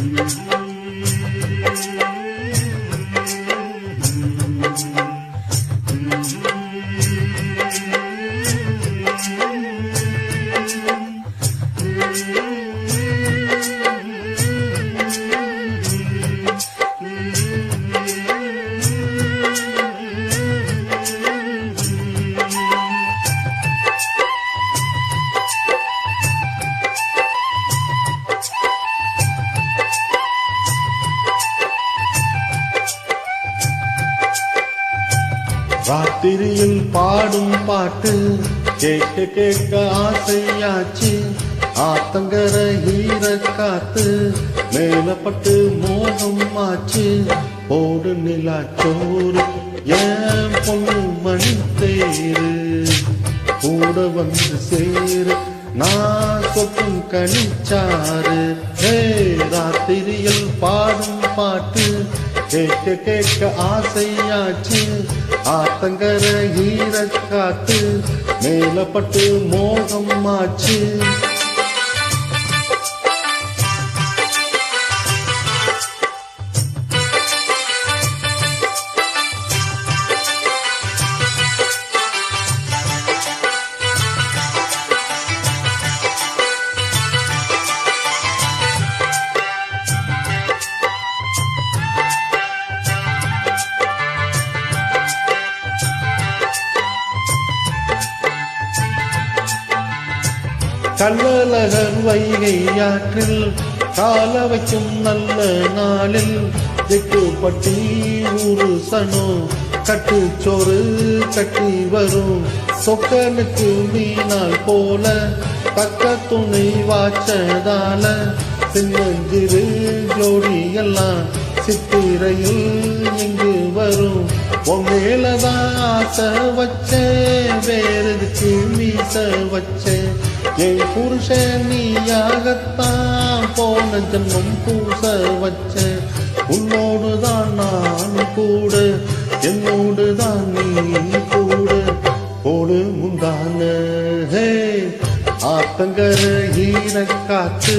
Thank you. ராத்திரியில் பாடும் பாட்டு கேட்க கேட்க ஆசையாச்சு. ஆத்தங்கர ஈர காத்து மேலப்பட்டு மோகம் ஆச்சு போடு நிலா சோறு ஏன் பொண்ணு மணி தேரு கூட வந்து சேரு நான் சொக்கும் கணிச்சாரு ஹே ராத்திரியில் பாடும் பாட்டு கேட்க கேட்க ஆசையாச்சு. ஆத்தங்கர ஈர காத்து மேலப்பட்டு மோகம் ஆச்சு கள்ளழகர் வைகை ஆற்றில் கால வைக்கும் நல்ல நாளில் திட்டுப்பட்டி ஊரு சனோ கட்டுச்சோறு கட்டி வரும். சொக்கனுக்கு மீனால் போல பக்க துணை வாச்சதால சின்னஞ்சிறு ஜோடி எல்லாம் சித்திரையில் இங்கு வரும். உன் மேலதான் ஆசை வச்சேன் வேறதுக்கு மீச வச்சேன். என் புருஷன் நீயாகத்தான் போன ஜென்மம் பூச வச்ச உன்னோடு தான் நான் கூட என்னோடு தான் நீ கூட. போடு முந்தான ஹே ஆத்தங்கர ஈர காத்து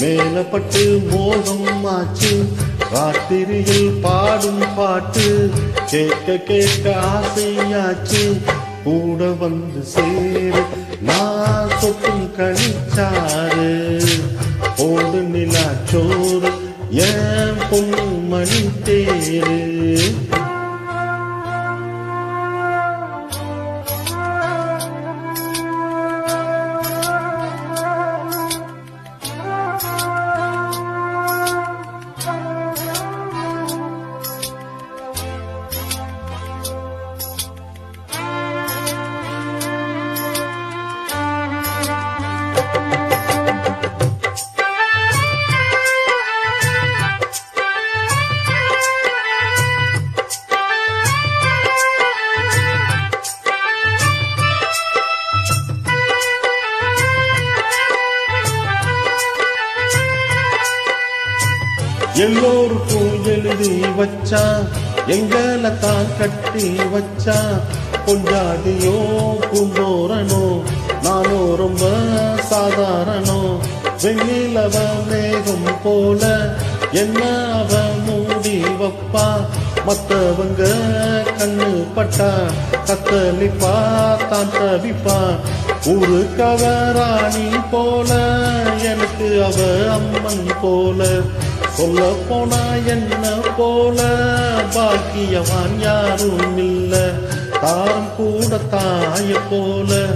மேலப்பட்டு மோகம் ஆச்சு ராத்திரியில் பாடும் பாட்டு கேட்க கேட்க ஆசையாச்சு. கூட வந்து சேரு நான் சொட்டும் கணிச்சாரு போடு நிலா சோறு ஏன் பொண்ணு மணி தேரு. எல்லோருக்கும் எழுதி வச்சா எங்களை தான் கட்டி வச்சா. கொண்டாடியோ குண்டோரனோ நானோ ரொம்ப சாதாரணோ. வெண்ணிலவ மேகம் போல என்ன அவ மூடி வப்பா. மத்தவங்க கண்ணு பட்டா கத்தளிப்பா தான் தவிப்பா. ஒரு கவராணி போல எனக்கு அவ அம்மன் போல. சொல்ல போனா என்ன போல? பாக்கியவான் யாரும் இல்ல. தாரம் கூட தாய போல.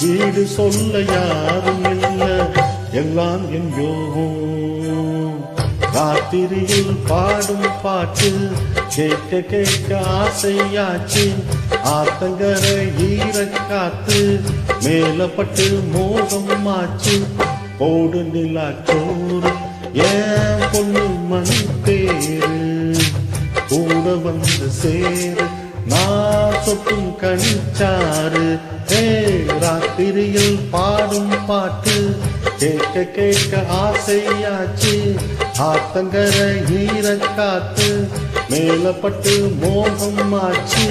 வீடு சொல்ல யாரும் இல்ல. எல்லாம் என் யோகம். ராத்திரியில் பாடும் பாட்டு கேட்க கேட்க ஆசையாச்சு. ஆத்தங்கர ஈர காத்து மேலப்பட்டு மோகம் ஆச்சு போடு நிலா சோறு. ஏன் பொண்ணு மணி பேரு கூட வந்து சேரு. நான் சொட்டும் கணிச்சாரு ஏ ராத்திரியில் பாடும் பாட்டு. கேட்க கேட்க ஆசையாச்சு. ஆத்தங்கரை ஈரக்காத்து மேலப்பட்டு மோகம் ஆச்சு